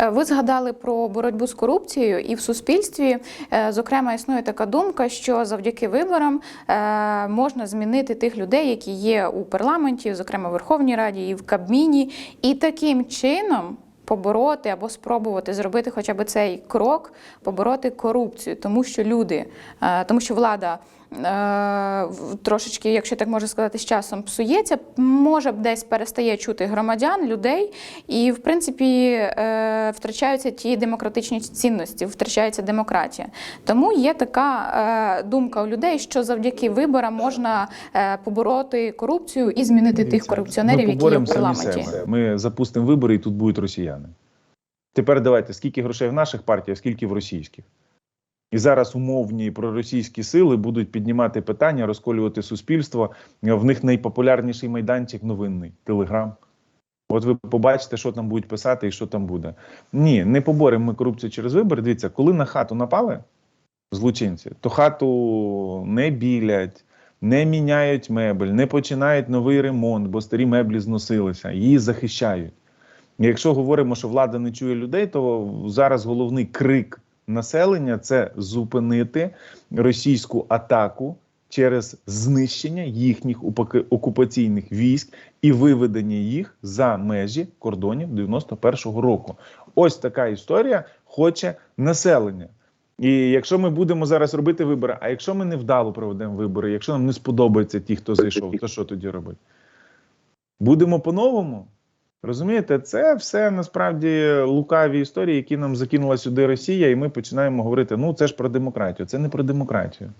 Е, Ви згадали про боротьбу з корупцією, і в суспільстві, е, зокрема, існує така думка, що завдяки виборам е, можна змінити тих людей, які є у парламенті, зокрема в Верховній Раді і в Кабміні, і таким чином. Побороти або спробувати зробити хоча б цей крок, побороти корупцію, тому що люди, тому що влада трошечки, якщо так можна сказати, з часом псується, може десь перестає чути громадян, людей, і в принципі е, втрачаються ті демократичні цінності, втрачається демократія. Тому є така е, думка у людей, що завдяки виборам можна е, побороти корупцію і змінити тих корупціонерів, які є в парламенті. Ми запустимо вибори, і тут будуть росіяни. Тепер давайте, скільки грошей в наших партіях, скільки в російських. І зараз умовні проросійські сили будуть піднімати питання, розколювати суспільство. В них найпопулярніший майданчик новинний Телеграм. От ви побачите, що там будуть писати і що там буде. Ні, не поборемо ми корупцію через вибори. Дивіться, коли на хату напали злочинці, то хату не білять, не міняють мебель, не починають новий ремонт, бо старі меблі зносилися, її захищають. Якщо говоримо, що влада не чує людей, то зараз головний крик населення це зупинити російську атаку через знищення їхніх окупаційних військ і виведення їх за межі кордонів 91-го року. Ось така історія хоче населення. І якщо ми будемо зараз робити вибори, а якщо ми невдало проведемо вибори, якщо нам не сподобаються ті, хто зайшов, то що тоді робити? Будемо по-новому? Розумієте, це все насправді лукаві історії, які нам закинула сюди Росія, і ми починаємо говорити: ну це ж про демократію. Це не про демократію.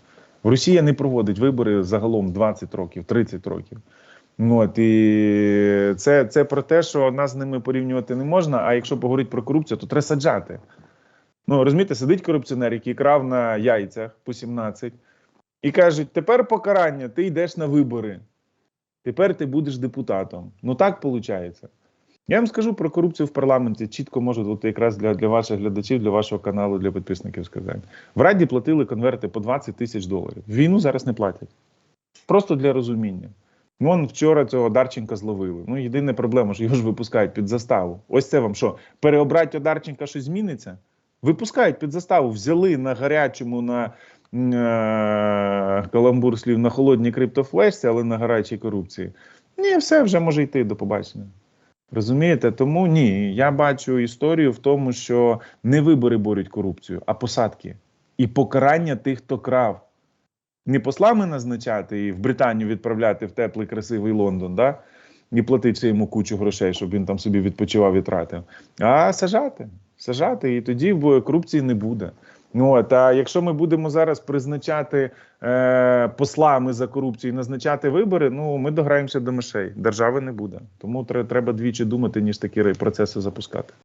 Росія не проводить вибори загалом 20 років, 30 років. Ну, От, і це, це про те, що нас з ними порівнювати не можна. А якщо поговорити про корупцію, то треба саджати. Ну, розумієте, сидить корупціонер, який крав на яйцях по 17, і кажуть: тепер покарання, ти йдеш на вибори. Тепер ти будеш депутатом. Ну так виходить. Я вам скажу про корупцію в парламенті. Чітко можу, от якраз для, для ваших глядачів, для вашого каналу, для підписників сказати. В Раді платили конверти по 20 тисяч доларів. Війну зараз не платять. Просто для розуміння. Вон вчора цього Одарченка зловили. Ну, єдина проблема, що його ж випускають під заставу. Ось це вам що? Переобрати Одарченка щось зміниться? Випускають під заставу, взяли на гарячому, на е- каламбур слів на холодній криптофлешці, але на гарячій корупції. Ні, все вже може йти до побачення. Розумієте? Тому ні, я бачу історію в тому, що не вибори борють корупцію, а посадки і покарання тих, хто крав. Не послами назначати і в Британію відправляти в теплий, красивий Лондон, да? і платити йому кучу грошей, щоб він там собі відпочивав і тратив, а сажати. Сажати, і тоді корупції не буде. Ну, от, а якщо ми будемо зараз призначати е, послами за корупцію і назначати вибори, ну ми дограємося до мишей. Держави не буде. Тому тре- треба двічі думати, ніж такі процеси запускати.